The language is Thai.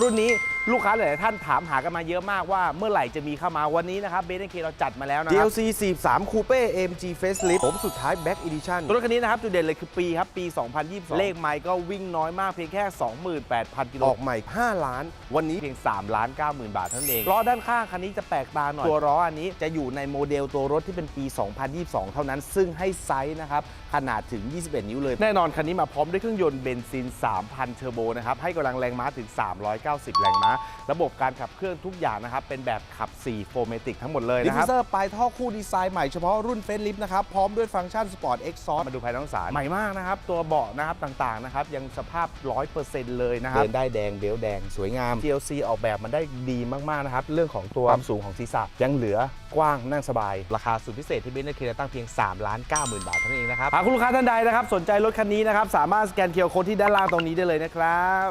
รุ่นนี้ ลูกค้าหลายๆท่านถามหากันมาเยอะมากว่าเมื่อไหร่จะมีเข้ามาวันนี้นะครับเบนเคเราจัดมาแล้วนะครับ DLC 43 Coupe AMG Facelift ผมสุดท้าย Back Edition ตัวรถคันนี้นะครับจุดเด่นเลยคือปีครับปี 2022 เลขไมล์ก็วิ่งน้อยมากเพียงแค่ 28,000 กิโลออกใหม่ 5 ล้าน วันนี้เพียง 3 ล้าน 9 0,000 บาทเท่านั้นเองล้อด้านข้างคันนี้จะแปลกตาหน่อยตัวล้ออันนี้จะอยู่ในโมเดลตัวรถที่เป็นปี 2022 เท่านั้น ซึ่งให้ไซส์นะครับขนาดถึง 21 นิ้วเลย แน่นอนคันนี้มาพร้อมด้วยเครื่องยนต์เบนซิน 3,000 เทอร์โบนะครับให้กำลังแรงม้าถึง 390 แรงม้าระบบการขับเคลื่อนทุกอย่างนะครับ เป็นแบบขับ 4 โฟเมติกทั้งหมดเลยดิฟนะคฟิรับเซอร์ปลายท่อคู่ดีไซน์ใหม่เฉพาะรุ่นเฟ e ลิฟนะครับ พร้อมด้วยฟังก์ชัน Sport Exhaust มาดูภายในห้องสารใหม่มากนะครับ ตัวเบาะนะครับต่างๆนะครับยังสภาพ 100%เลยนะครับเดินได้แดงเบลแดงสวยงาม GLC ออกแบบมันได้ดีมากๆนะครับเรื่องของตัวความสูงของศีรษะยังเหลือกว้างนั่งสบาย ราคาสุดพิเศษที่เบนซ์เคตั้งเพียง3ล้าน9 0,000 บาทเท่านั้นเองนะครับหากคุณลูกค้าท่านใดนะครับสนใจรถคันนี้นะครับสามารถสแกนเคอร์โค้ดที่ด้านล่างตรงนี้ได้เลยนะครับ